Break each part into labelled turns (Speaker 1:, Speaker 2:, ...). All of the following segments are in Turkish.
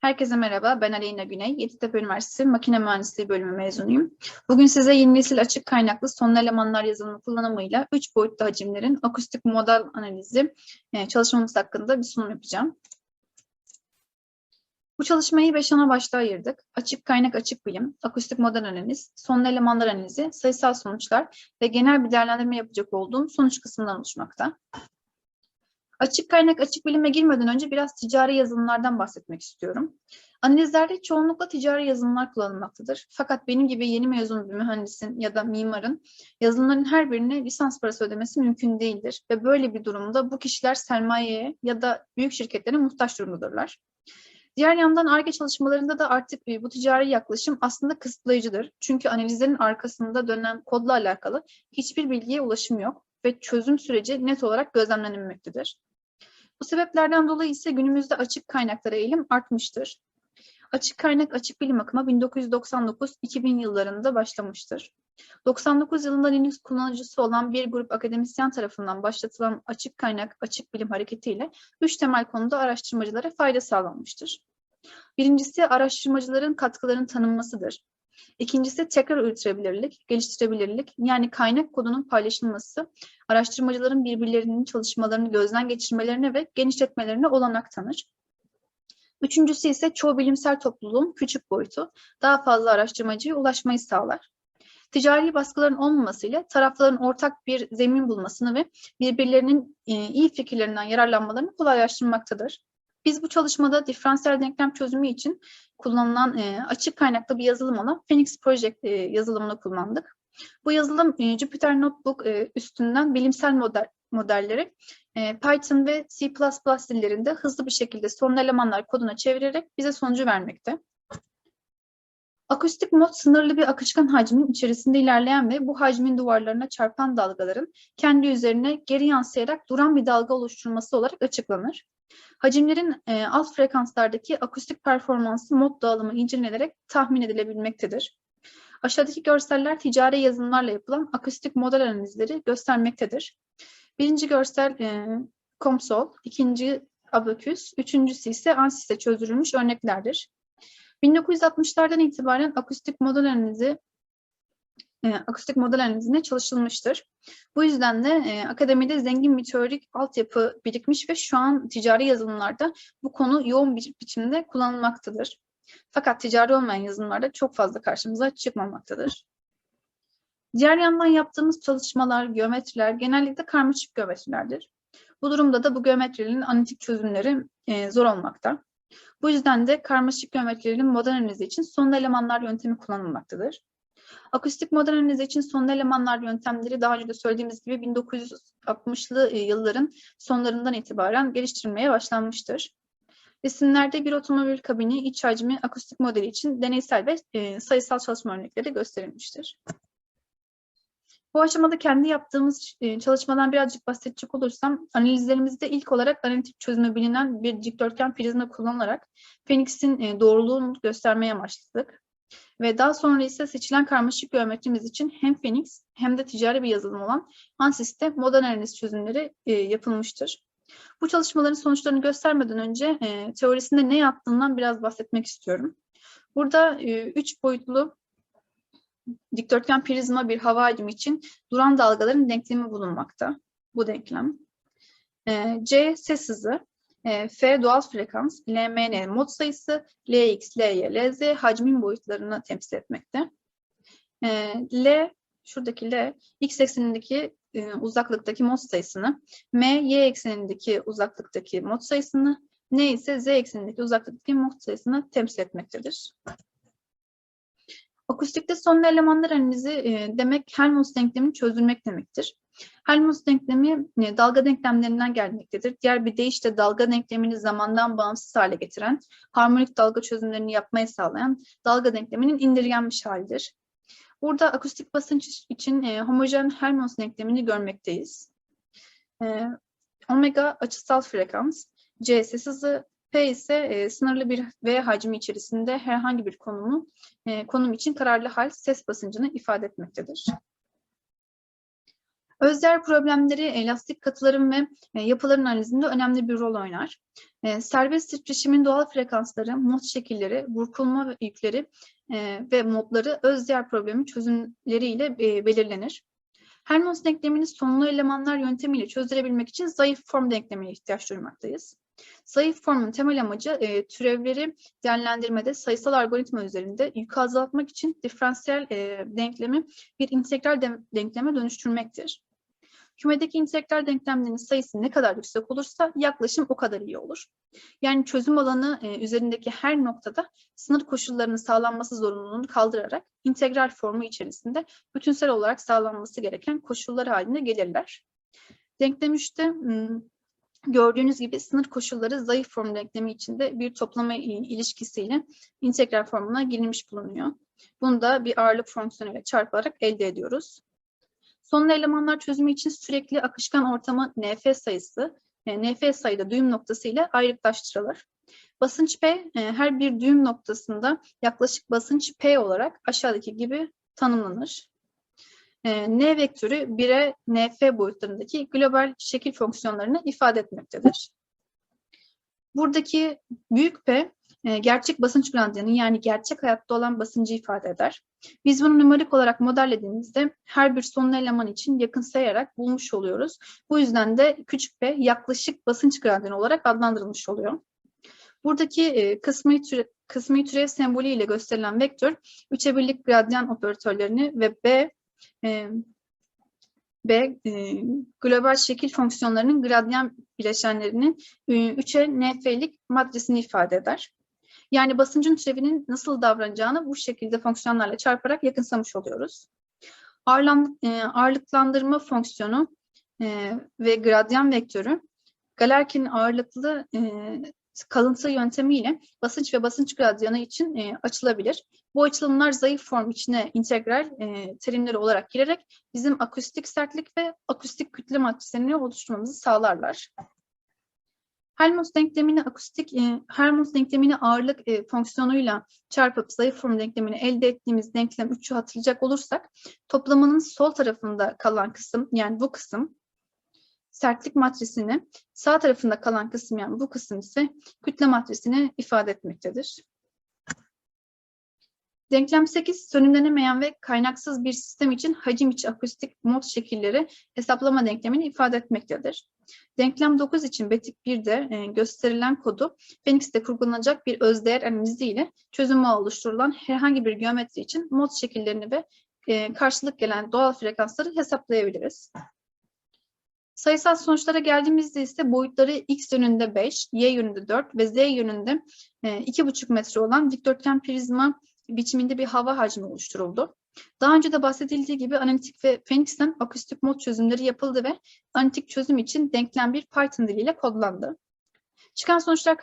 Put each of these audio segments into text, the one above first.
Speaker 1: Herkese merhaba, ben Aleyna Güney. Yeditepe Üniversitesi Makine Mühendisliği bölümü mezunuyum. Bugün size yeni nesil açık kaynaklı sonlu elemanlar yazılımı kullanımıyla 3 boyutlu hacimlerin akustik model analizi e, çalışmamız hakkında bir sunum yapacağım. Bu çalışmayı 5 ana başlığa ayırdık. Açık kaynak açık bilim, akustik model analiz, sonlu elemanlar analizi, sayısal sonuçlar ve genel bir değerlendirme yapacak olduğum sonuç kısmından oluşmakta. Açık kaynak açık bilime girmeden önce biraz ticari yazılımlardan bahsetmek istiyorum. Analizlerde çoğunlukla ticari yazılımlar kullanılmaktadır. Fakat benim gibi yeni mezun bir mühendisin ya da mimarın yazılımların her birine lisans parası ödemesi mümkün değildir. Ve böyle bir durumda bu kişiler sermayeye ya da büyük şirketlere muhtaç durumdadırlar. Diğer yandan ARGE çalışmalarında da artık e, bu ticari yaklaşım aslında kısıtlayıcıdır. Çünkü analizlerin arkasında dönen kodla alakalı hiçbir bilgiye ulaşım yok ve çözüm süreci net olarak gözlemlenmektedir. Bu sebeplerden dolayı ise günümüzde açık kaynaklara eğilim artmıştır. Açık kaynak açık bilim akımı 1999-2000 yıllarında başlamıştır. 99 yılında Linux kullanıcısı olan bir grup akademisyen tarafından başlatılan açık kaynak açık bilim hareketiyle üç temel konuda araştırmacılara fayda sağlanmıştır. Birincisi araştırmacıların katkılarının tanınmasıdır. İkincisi tekrar üretebilirlik, geliştirebilirlik yani kaynak kodunun paylaşılması araştırmacıların birbirlerinin çalışmalarını gözden geçirmelerine ve genişletmelerine olanak tanır. Üçüncüsü ise çoğu bilimsel topluluğun küçük boyutu daha fazla araştırmacıya ulaşmayı sağlar. Ticari baskıların olmamasıyla tarafların ortak bir zemin bulmasını ve birbirlerinin e, iyi fikirlerinden yararlanmalarını kolaylaştırmaktadır. Biz bu çalışmada diferansiyel denklem çözümü için kullanılan e, açık kaynaklı bir yazılım olan Phoenix Project e, yazılımını kullandık. Bu yazılım e, Jupyter Notebook e, üstünden bilimsel model, modelleri e, Python ve C++ dillerinde hızlı bir şekilde son elemanlar koduna çevirerek bize sonucu vermekte. Akustik mod sınırlı bir akışkan hacmin içerisinde ilerleyen ve bu hacmin duvarlarına çarpan dalgaların kendi üzerine geri yansıyarak duran bir dalga oluşturması olarak açıklanır. Hacimlerin e, alt frekanslardaki akustik performansı mod dağılımı incelenerek tahmin edilebilmektedir. Aşağıdaki görseller ticari yazılımlarla yapılan akustik model analizleri göstermektedir. Birinci görsel e, COMSOL, ikinci Abacus, üçüncüsü ise ANSYS'e çözülmüş örneklerdir. 1960'lardan itibaren akustik model analizi e, akustik model analizine çalışılmıştır. Bu yüzden de e, akademide zengin bir teorik altyapı birikmiş ve şu an ticari yazılımlarda bu konu yoğun bir biçimde kullanılmaktadır. Fakat ticari olmayan yazılımlarda çok fazla karşımıza çıkmamaktadır. Diğer yandan yaptığımız çalışmalar, geometriler genellikle karmaşık geometrilerdir. Bu durumda da bu geometrilerin analitik çözümleri e, zor olmakta. Bu yüzden de karmaşık geometrilerin model için son elemanlar yöntemi kullanılmaktadır. Akustik model analizi için son elemanlar yöntemleri daha önce de söylediğimiz gibi 1960'lı yılların sonlarından itibaren geliştirilmeye başlanmıştır. Resimlerde bir otomobil kabini iç hacmi akustik modeli için deneysel ve e, sayısal çalışma örnekleri gösterilmiştir. Bu aşamada kendi yaptığımız e, çalışmadan birazcık bahsedecek olursam, analizlerimizde ilk olarak analitik çözümü bilinen bir dikdörtgen prizma kullanarak Phoenix'in e, doğruluğunu göstermeye başladık. Ve daha sonra ise seçilen karmaşık geometrimiz için hem Phoenix hem de ticari bir yazılım olan ANSYS'te model analiz çözümleri e, yapılmıştır. Bu çalışmaların sonuçlarını göstermeden önce e, teorisinde ne yaptığından biraz bahsetmek istiyorum. Burada e, üç boyutlu dikdörtgen prizma bir hava hacmi için duran dalgaların denklemi bulunmakta. Bu denklem. E, C ses hızı, e, F doğal frekans, LMN mod sayısı, Lx, Ly, Lz hacmin boyutlarını temsil etmekte. E, L, şuradaki L, x eksenindeki e, uzaklıktaki mod sayısını, M, y eksenindeki uzaklıktaki mod sayısını, N ise z eksenindeki uzaklıktaki mod sayısını temsil etmektedir. Akustikte son elemanlar analizi e, demek Helmholtz denklemini çözülmek demektir. Helmholtz denklemi e, dalga denklemlerinden gelmektedir. Diğer bir deyişle dalga denklemini zamandan bağımsız hale getiren, harmonik dalga çözümlerini yapmaya sağlayan dalga denkleminin indirgenmiş halidir. Burada akustik basınç için e, homojen Helmholtz denklemini görmekteyiz. E, omega açısal frekans, C ses hızı, P ise sınırlı bir V hacmi içerisinde herhangi bir konumu konum için kararlı hal ses basıncını ifade etmektedir. Özdeğer problemleri elastik katıların ve e, yapıların analizinde önemli bir rol oynar. E, serbest titreşimin doğal frekansları, mod şekilleri, burkulma yükleri e, ve modları özdeğer problemin çözümleriyle belirlenir. Helmholtz denklemini sonlu elemanlar yöntemiyle çözdürebilmek için zayıf form denklemine ihtiyaç duymaktayız. Zayıf formun temel amacı e, türevleri değerlendirmede sayısal algoritma üzerinde yükü azaltmak için diferansiyel e, denklemi bir integral de, denkleme dönüştürmektir. Kümedeki integral denklemlerin sayısı ne kadar yüksek olursa yaklaşım o kadar iyi olur. Yani çözüm alanı e, üzerindeki her noktada sınır koşullarının sağlanması zorunluluğunu kaldırarak integral formu içerisinde bütünsel olarak sağlanması gereken koşullar haline gelirler. Denklem 3'te gördüğünüz gibi sınır koşulları zayıf form denklemi içinde bir toplama ilişkisiyle integral formuna girilmiş bulunuyor. Bunu da bir ağırlık fonksiyonuyla çarparak elde ediyoruz. Sonlu elemanlar çözümü için sürekli akışkan ortama NF sayısı, yani NF sayıda düğüm noktası ile ayrıklaştırılır. Basınç P e, her bir düğüm noktasında yaklaşık basınç P olarak aşağıdaki gibi tanımlanır. E, N vektörü 1'e NF boyutlarındaki global şekil fonksiyonlarını ifade etmektedir. Buradaki büyük P e, gerçek basınç gradyanı yani gerçek hayatta olan basıncı ifade eder. Biz bunu numarik olarak modellediğimizde her bir sonlu eleman için yakınsayarak bulmuş oluyoruz. Bu yüzden de küçük p yaklaşık basınç gradyanı olarak adlandırılmış oluyor. Buradaki e, kısmi, türe, kısmi türev sembolü ile gösterilen vektör, üçe birlik gradyan operatörlerini ve b e, B e, global şekil fonksiyonlarının gradyan bileşenlerinin e, 3'e nf'lik matrisini ifade eder. Yani basıncın türevinin nasıl davranacağını bu şekilde fonksiyonlarla çarparak yakınsamış oluyoruz. Ağırlan, e, ağırlıklandırma fonksiyonu e, ve gradyan vektörü Galerkin'in ağırlıklı e, kalıntı yöntemiyle basınç ve basınç gradyanı için e, açılabilir. Bu açılımlar zayıf form içine integral e, terimleri olarak girerek bizim akustik sertlik ve akustik kütle matrislerini oluşturmamızı sağlarlar. Helmholtz denklemini akustik, e, Helmholtz denklemini ağırlık e, fonksiyonuyla çarpıp zayıf form denklemini elde ettiğimiz denklem 3'ü hatırlayacak olursak toplamanın sol tarafında kalan kısım yani bu kısım sertlik matrisini, sağ tarafında kalan kısım yani bu kısım ise kütle matrisini ifade etmektedir. Denklem 8, sönümlenemeyen ve kaynaksız bir sistem için hacim içi akustik mod şekilleri hesaplama denklemini ifade etmektedir. Denklem 9 için Betik 1'de e, gösterilen kodu Phoenix'te kurgulanacak bir özdeğer analizi ile çözüm ağı oluşturulan herhangi bir geometri için mod şekillerini ve e, karşılık gelen doğal frekansları hesaplayabiliriz. Sayısal sonuçlara geldiğimizde ise boyutları x yönünde 5, y yönünde 4 ve z yönünde e, 2,5 metre olan dikdörtgen prizma biçiminde bir hava hacmi oluşturuldu. Daha önce de bahsedildiği gibi analitik ve Phoenix'ten akustik mod çözümleri yapıldı ve analitik çözüm için denklem bir Python diliyle kodlandı. Çıkan sonuçlar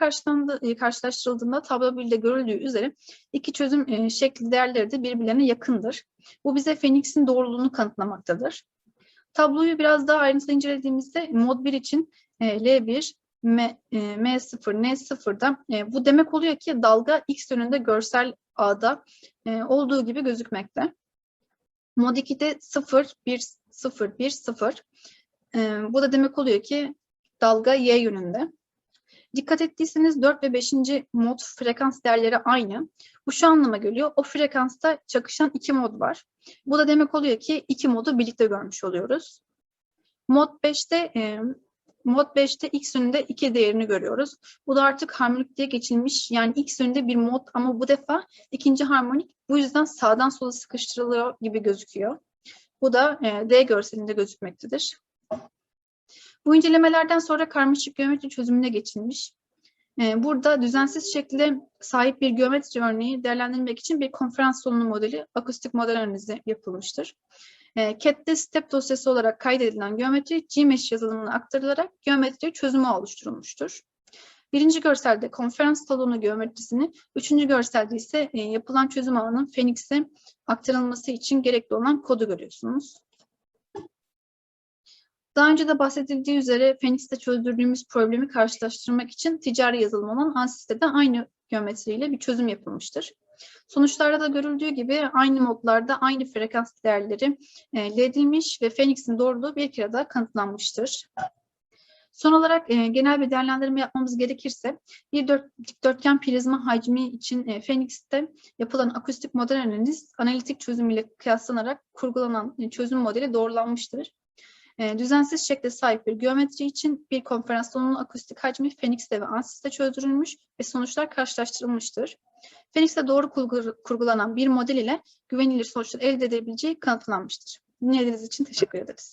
Speaker 1: e, karşılaştırıldığında tablo 1'de görüldüğü üzere iki çözüm e, şekli değerleri de birbirlerine yakındır. Bu bize Phoenix'in doğruluğunu kanıtlamaktadır. Tabloyu biraz daha ayrıntılı incelediğimizde mod 1 için e, L1, M, M0, N0'da bu demek oluyor ki dalga X yönünde görsel ağda olduğu gibi gözükmekte. Mod 2'de 0, 1, 0, 1, 0. bu da demek oluyor ki dalga Y yönünde. Dikkat ettiyseniz 4 ve 5. mod frekans değerleri aynı. Bu şu anlama geliyor. O frekansta çakışan iki mod var. Bu da demek oluyor ki iki modu birlikte görmüş oluyoruz. Mod 5'te e, mod 5'te x yönünde 2 değerini görüyoruz. Bu da artık harmonik diye geçilmiş. Yani x yönünde bir mod ama bu defa ikinci harmonik. Bu yüzden sağdan sola sıkıştırılıyor gibi gözüküyor. Bu da e, D görselinde gözükmektedir. Bu incelemelerden sonra karmaşık geometri çözümüne geçilmiş. Ee, burada düzensiz şekilde sahip bir geometri örneği değerlendirmek için bir konferans solunum modeli, akustik model analizi yapılmıştır. Ee, step dosyası olarak kaydedilen geometri GMesh yazılımına aktarılarak geometri çözümü oluşturulmuştur. Birinci görselde konferans salonu geometrisini, üçüncü görselde ise e, yapılan çözüm alanının Phoenix'e aktarılması için gerekli olan kodu görüyorsunuz. Daha önce de bahsedildiği üzere Phoenix'te çözdürdüğümüz problemi karşılaştırmak için ticari yazılım olan Ansys'te de aynı geometriyle bir çözüm yapılmıştır. Sonuçlarda da görüldüğü gibi aynı modlarda aynı frekans değerleri elde edilmiş ve Phoenix'in doğruluğu bir kere daha kanıtlanmıştır. Son olarak e, genel bir değerlendirme yapmamız gerekirse bir dört, dikdörtgen prizma hacmi için e, Phoenix'te yapılan akustik model analiz analitik çözüm ile kıyaslanarak kurgulanan e, çözüm modeli doğrulanmıştır. E, düzensiz şekle sahip bir geometri için bir konferans salonunun akustik hacmi Phoenix'te ve Ansys'te çözdürülmüş ve sonuçlar karşılaştırılmıştır. Phoenix'te doğru kurgu- kurgulanan bir model ile güvenilir sonuçlar elde edebileceği kanıtlanmıştır. Dinlediğiniz için teşekkür ederiz.